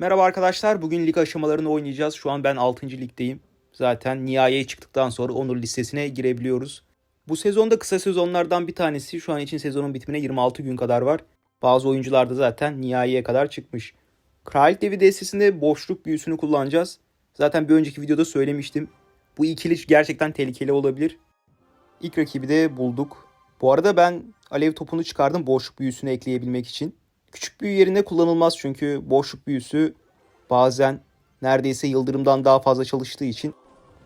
Merhaba arkadaşlar. Bugün lig aşamalarını oynayacağız. Şu an ben 6. ligdeyim. Zaten nihaiye çıktıktan sonra onur listesine girebiliyoruz. Bu sezonda kısa sezonlardan bir tanesi. Şu an için sezonun bitimine 26 gün kadar var. Bazı oyuncular da zaten nihaiye kadar çıkmış. Kraliyet Devi destesinde boşluk büyüsünü kullanacağız. Zaten bir önceki videoda söylemiştim. Bu ikili gerçekten tehlikeli olabilir. İlk rakibi de bulduk. Bu arada ben alev topunu çıkardım boşluk büyüsünü ekleyebilmek için. Küçük büyü yerine kullanılmaz çünkü boşluk büyüsü bazen neredeyse yıldırımdan daha fazla çalıştığı için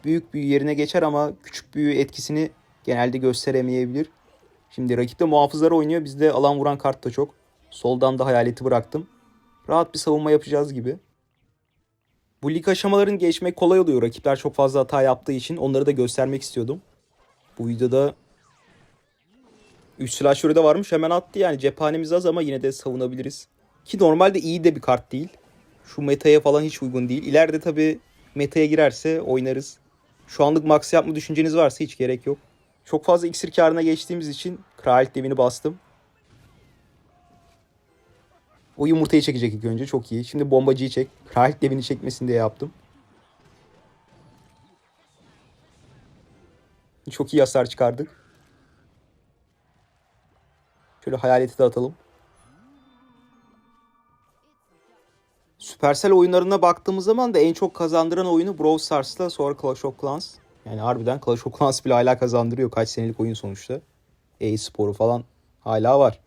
büyük büyü yerine geçer ama küçük büyü etkisini genelde gösteremeyebilir. Şimdi rakipte muhafızlar oynuyor. Bizde alan vuran kart da çok. Soldan da hayaleti bıraktım. Rahat bir savunma yapacağız gibi. Bu lig aşamaların geçmek kolay oluyor. Rakipler çok fazla hata yaptığı için onları da göstermek istiyordum. Bu videoda 3 slasher'ı da varmış hemen attı yani cephanemiz az ama yine de savunabiliriz. Ki normalde iyi de bir kart değil. Şu metaya falan hiç uygun değil. İleride tabi metaya girerse oynarız. Şu anlık max yapma düşünceniz varsa hiç gerek yok. Çok fazla iksir karına geçtiğimiz için kraliyet devini bastım. O yumurtayı çekecek ilk önce çok iyi. Şimdi bombacıyı çek. Kraliyet devini çekmesin diye yaptım. Çok iyi hasar çıkardık. Şöyle hayaleti de atalım. Supercell oyunlarına baktığımız zaman da en çok kazandıran oyunu Brawl Stars'la sonra Clash of Clans. Yani harbiden Clash of Clans bile hala kazandırıyor. Kaç senelik oyun sonuçta. E-sporu falan hala var.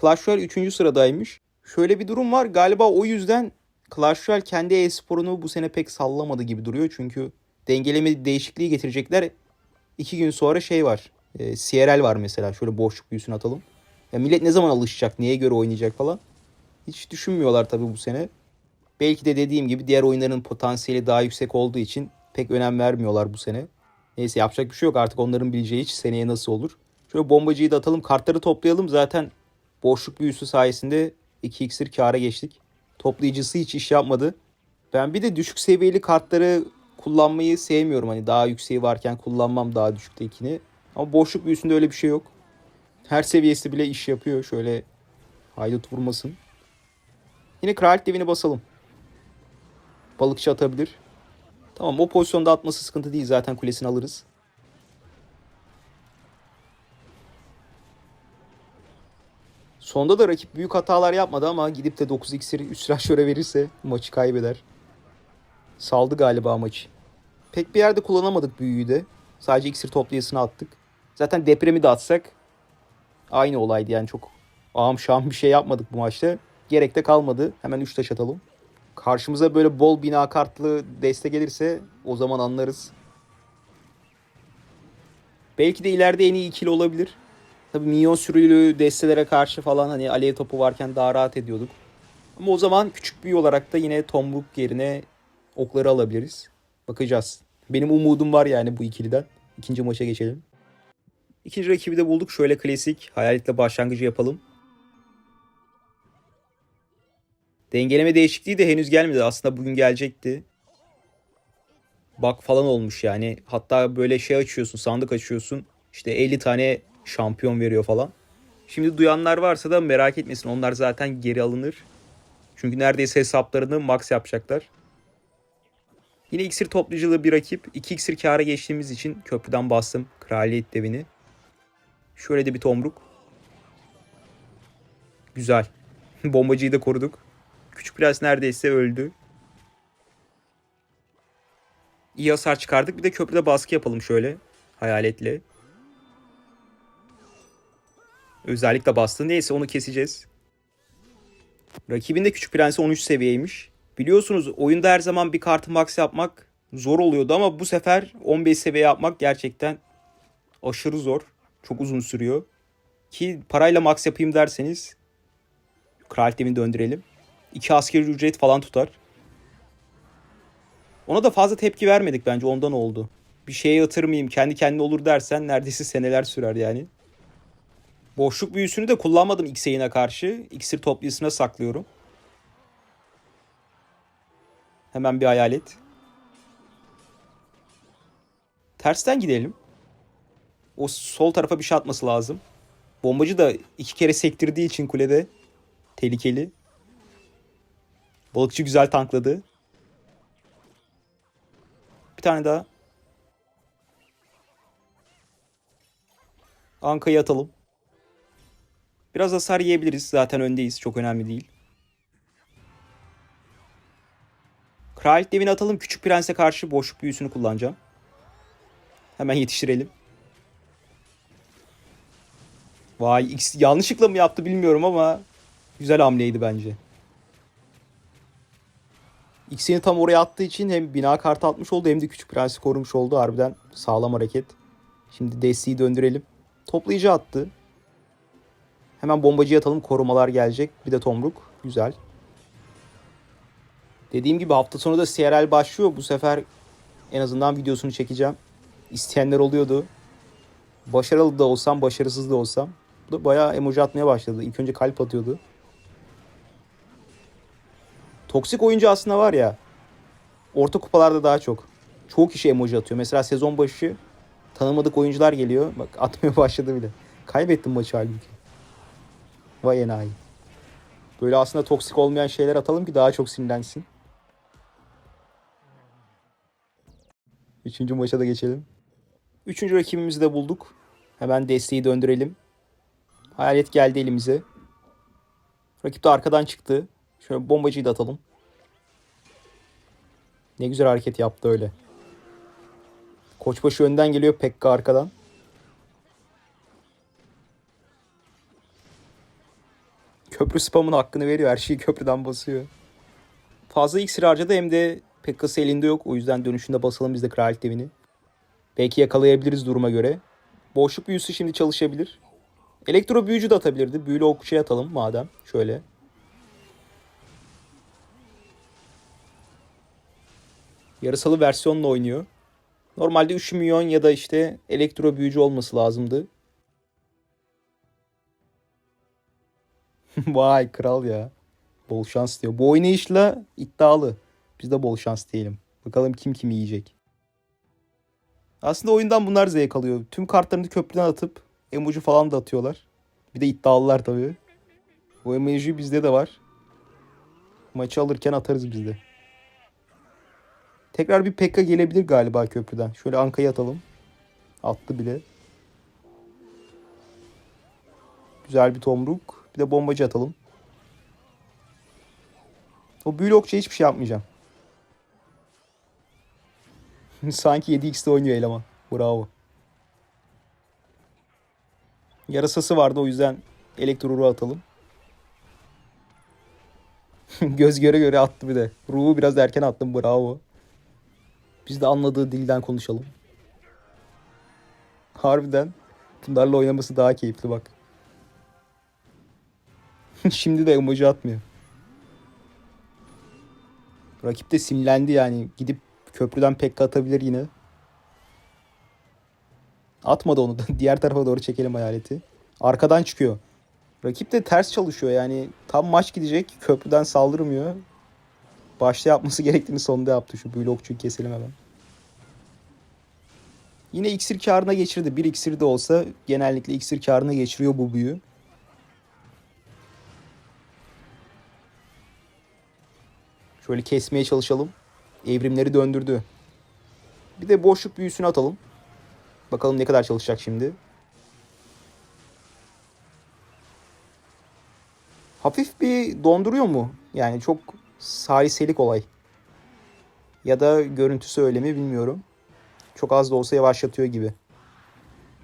Clash Royale 3. sıradaymış. Şöyle bir durum var. Galiba o yüzden Clash Royale kendi e-sporunu bu sene pek sallamadı gibi duruyor. Çünkü dengeleme değişikliği getirecekler. İki gün sonra şey var. E, CRL var mesela. Şöyle boşluk büyüsünü atalım. Ya millet ne zaman alışacak, neye göre oynayacak falan. Hiç düşünmüyorlar tabii bu sene. Belki de dediğim gibi diğer oyunların potansiyeli daha yüksek olduğu için pek önem vermiyorlar bu sene. Neyse yapacak bir şey yok artık onların bileceği hiç seneye nasıl olur. Şöyle bombacıyı da atalım kartları toplayalım zaten boşluk büyüsü sayesinde 2 iksir kâra geçtik. Toplayıcısı hiç iş yapmadı. Ben bir de düşük seviyeli kartları kullanmayı sevmiyorum. Hani daha yükseği varken kullanmam daha düşüktekini. Ama boşluk büyüsünde öyle bir şey yok. Her seviyesi bile iş yapıyor. Şöyle haydut vurmasın. Yine kraliyet devini basalım. Balıkçı atabilir. Tamam o pozisyonda atması sıkıntı değil. Zaten kulesini alırız. Sonda da rakip büyük hatalar yapmadı ama gidip de 9 iksiri 3 silahşöre verirse maçı kaybeder. Saldı galiba maçı. Pek bir yerde kullanamadık büyüyü de. Sadece iksir toplayısını attık. Zaten depremi de atsak aynı olaydı yani çok ağam şahım bir şey yapmadık bu maçta. Gerek de kalmadı. Hemen 3 taş atalım. Karşımıza böyle bol bina kartlı deste gelirse o zaman anlarız. Belki de ileride en iyi ikili olabilir. Tabii minyon sürülü destelere karşı falan hani alev topu varken daha rahat ediyorduk. Ama o zaman küçük büyü olarak da yine tombuk yerine okları alabiliriz. Bakacağız. Benim umudum var yani bu ikiliden. İkinci maça geçelim. İkinci rakibi de bulduk. Şöyle klasik hayaletle başlangıcı yapalım. Dengeleme değişikliği de henüz gelmedi. Aslında bugün gelecekti. Bak falan olmuş yani. Hatta böyle şey açıyorsun, sandık açıyorsun. İşte 50 tane şampiyon veriyor falan. Şimdi duyanlar varsa da merak etmesin. Onlar zaten geri alınır. Çünkü neredeyse hesaplarını max yapacaklar. Yine iksir toplayıcılığı bir rakip. 2 iksir kâra geçtiğimiz için köprüden bastım kraliyet devini. Şöyle de bir tomruk. Güzel. Bombacıyı da koruduk. Küçük prens neredeyse öldü. İyi hasar çıkardık. Bir de köprüde baskı yapalım şöyle. Hayaletle. Özellikle bastı. Neyse onu keseceğiz. Rakibin de küçük prensi 13 seviyeymiş. Biliyorsunuz oyunda her zaman bir kartı max yapmak zor oluyordu ama bu sefer 15 seviye yapmak gerçekten aşırı zor. Çok uzun sürüyor. Ki parayla max yapayım derseniz kraliçemi döndürelim. İki askeri ücret falan tutar. Ona da fazla tepki vermedik bence ondan oldu. Bir şeye yatırmayayım kendi kendine olur dersen neredeyse seneler sürer yani. Boşluk büyüsünü de kullanmadım X'e karşı. İksir topluyusuna saklıyorum. Hemen bir hayalet. Tersten gidelim. O sol tarafa bir şey atması lazım. Bombacı da iki kere sektirdiği için kulede tehlikeli. Balıkçı güzel tankladı. Bir tane daha. Anka'yı atalım. Biraz hasar yiyebiliriz. Zaten öndeyiz. Çok önemli değil. Kraliyet devini atalım. Küçük prense karşı boşluk büyüsünü kullanacağım. Hemen yetiştirelim. Vay yanlışlıkla mı yaptı bilmiyorum ama güzel hamleydi bence. X'ini tam oraya attığı için hem bina kartı atmış oldu hem de küçük prensi korumuş oldu. Harbiden sağlam hareket. Şimdi desteği döndürelim. Toplayıcı attı. Hemen bombacıya atalım. Korumalar gelecek. Bir de tomruk. Güzel. Dediğim gibi hafta sonu da CRL başlıyor. Bu sefer en azından videosunu çekeceğim. İsteyenler oluyordu. Başarılı da olsam, başarısız da olsam. Da bayağı emoji atmaya başladı. İlk önce kalp atıyordu. Toksik oyuncu aslında var ya. Orta kupalarda daha çok. Çoğu kişi emoji atıyor. Mesela sezon başı tanımadık oyuncular geliyor. Bak atmaya başladı bile. Kaybettim maçı halbuki. Vay enayi. Böyle aslında toksik olmayan şeyler atalım ki daha çok sinirlensin. Üçüncü maça da geçelim. Üçüncü rakibimizi de bulduk. Hemen desteği döndürelim. Hayalet geldi elimize. Rakip de arkadan çıktı. Şöyle bombacıyı da atalım. Ne güzel hareket yaptı öyle. Koçbaşı önden geliyor Pekka arkadan. Köprü spamın hakkını veriyor. Her şeyi köprüden basıyor. Fazla iksir harcadı hem de Pekka'sı elinde yok. O yüzden dönüşünde basalım biz de kraliyet devini. Belki yakalayabiliriz duruma göre. Boşluk büyüsü şimdi çalışabilir. Elektro büyücü de atabilirdi. Büyülü okçuya atalım madem. Şöyle. Yarısalı versiyonla oynuyor. Normalde 3 milyon ya da işte elektro büyücü olması lazımdı. Vay kral ya. Bol şans diyor. Bu oynayışla iddialı. Biz de bol şans diyelim. Bakalım kim kimi yiyecek. Aslında oyundan bunlar zevk alıyor. Tüm kartlarını köprüden atıp emoji falan da atıyorlar. Bir de iddialılar tabii. Bu emoji bizde de var. Maçı alırken atarız biz de. Tekrar bir Pekka gelebilir galiba köprüden. Şöyle Anka'yı atalım. Attı bile. Güzel bir tomruk. Bir de bombacı atalım. O büyülü okçuya hiçbir şey yapmayacağım. Sanki 7x'de oynuyor eleman. Bravo. Yarasası vardı o yüzden elektro atalım. Göz göre göre attı bir de. Ruhu biraz erken attım bravo. Biz de anladığı dilden konuşalım. Harbiden bunlarla oynaması daha keyifli bak. Şimdi de emoji atmıyor. Rakip de simlendi yani. Gidip köprüden pek atabilir yine. Atmadı onu. Diğer tarafa doğru çekelim hayaleti. Arkadan çıkıyor. Rakip de ters çalışıyor yani. Tam maç gidecek. Köprüden saldırmıyor. Başta yapması gerektiğini sonunda yaptı. Şu blokçuyu keselim hemen. Yine iksir karına geçirdi. Bir iksir de olsa genellikle iksir karına geçiriyor bu büyü. Şöyle kesmeye çalışalım. Evrimleri döndürdü. Bir de boşluk büyüsünü atalım. Bakalım ne kadar çalışacak şimdi. Hafif bir donduruyor mu? Yani çok saliselik olay. Ya da görüntüsü öyle mi bilmiyorum. Çok az da olsa yavaşlatıyor gibi.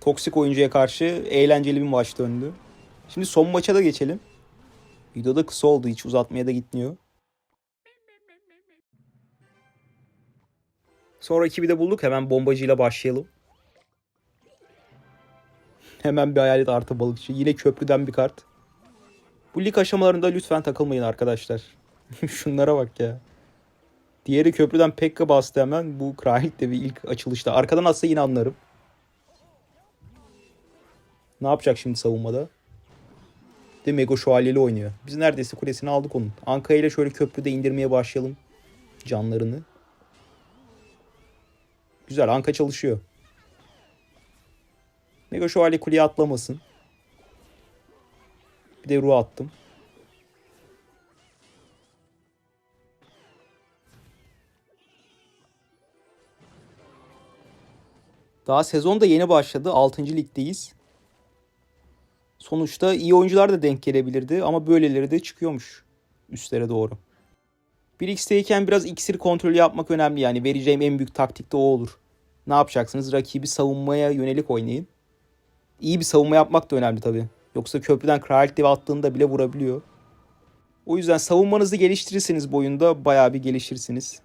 Toksik oyuncuya karşı eğlenceli bir maç döndü. Şimdi son maça da geçelim. Video da kısa oldu. Hiç uzatmaya da gitmiyor. Sonra ekibi de bulduk. Hemen bombacıyla başlayalım. Hemen bir hayalet artı balıkçı. Yine köprüden bir kart. Bu lig aşamalarında lütfen takılmayın arkadaşlar. Şunlara bak ya. Diğeri köprüden Pekka bastı hemen. Bu Krahit de bir ilk açılışta. Arkadan atsa yine anlarım. Ne yapacak şimdi savunmada? De Mego Şövalyeli oynuyor. Biz neredeyse kulesini aldık onun. Anka ile şöyle köprüde indirmeye başlayalım. Canlarını. Güzel Anka çalışıyor. Mega Şövalye kuleye atlamasın. Bir de ruh attım. Daha sezon da yeni başladı. 6. ligdeyiz. Sonuçta iyi oyuncular da denk gelebilirdi ama böyleleri de çıkıyormuş üstlere doğru. 1x'teyken biraz iksir kontrolü yapmak önemli yani vereceğim en büyük taktik de o olur. Ne yapacaksınız? Rakibi savunmaya yönelik oynayın. İyi bir savunma yapmak da önemli tabii. Yoksa köprüden kraliyet devi attığında bile vurabiliyor. O yüzden savunmanızı geliştirirseniz bu oyunda bayağı bir gelişirsiniz.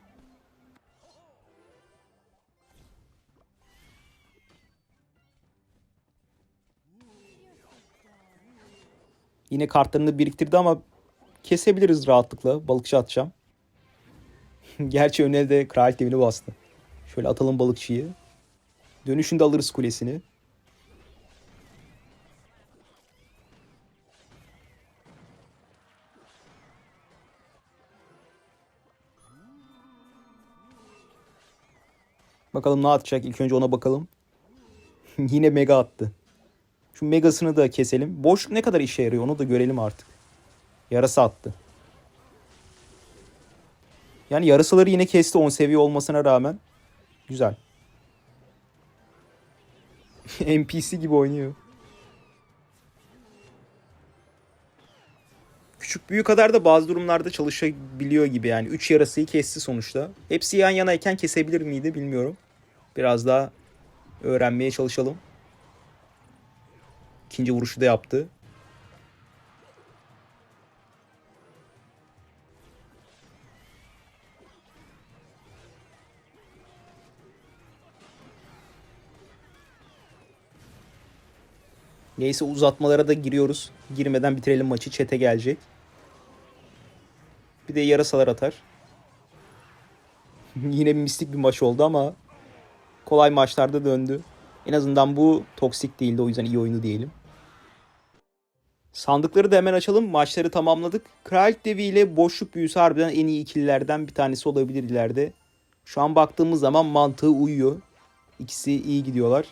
Yine kartlarını biriktirdi ama kesebiliriz rahatlıkla. Balıkçı atacağım. Gerçi önüne de kraliyet devini bastı. Şöyle atalım balıkçıyı. Dönüşünde alırız kulesini. Bakalım ne atacak. İlk önce ona bakalım. Yine mega attı. Şu megasını da keselim. Boşluk ne kadar işe yarıyor onu da görelim artık. Yarasa attı. Yani yarasaları yine kesti 10 seviye olmasına rağmen. Güzel. NPC gibi oynuyor. Küçük büyük kadar da bazı durumlarda çalışabiliyor gibi yani. 3 yarasayı kesti sonuçta. Hepsi yan yanayken kesebilir miydi bilmiyorum. Biraz daha öğrenmeye çalışalım. İkinci vuruşu da yaptı. Neyse uzatmalara da giriyoruz. Girmeden bitirelim maçı. Çete gelecek. Bir de yarasalar atar. Yine mistik bir maç oldu ama kolay maçlarda döndü. En azından bu toksik değildi. O yüzden iyi oyunu diyelim. Sandıkları da hemen açalım. Maçları tamamladık. Kraliyet Devi ile boşluk büyüsü harbiden en iyi ikililerden bir tanesi olabilir ileride. Şu an baktığımız zaman mantığı uyuyor. İkisi iyi gidiyorlar.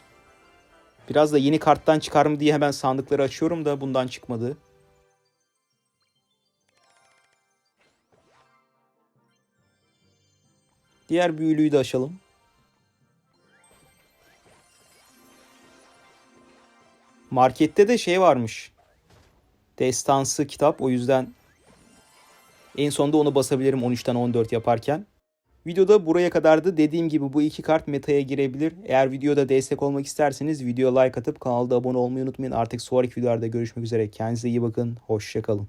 Biraz da yeni karttan çıkar mı diye hemen sandıkları açıyorum da bundan çıkmadı. Diğer büyülüyü de açalım. Markette de şey varmış. Destansı kitap o yüzden en sonda onu basabilirim 13'ten 14 yaparken. Videoda buraya kadardı. Dediğim gibi bu iki kart metaya girebilir. Eğer videoda destek olmak isterseniz videoya like atıp kanalda abone olmayı unutmayın. Artık sonraki videolarda görüşmek üzere. Kendinize iyi bakın. Hoşçakalın.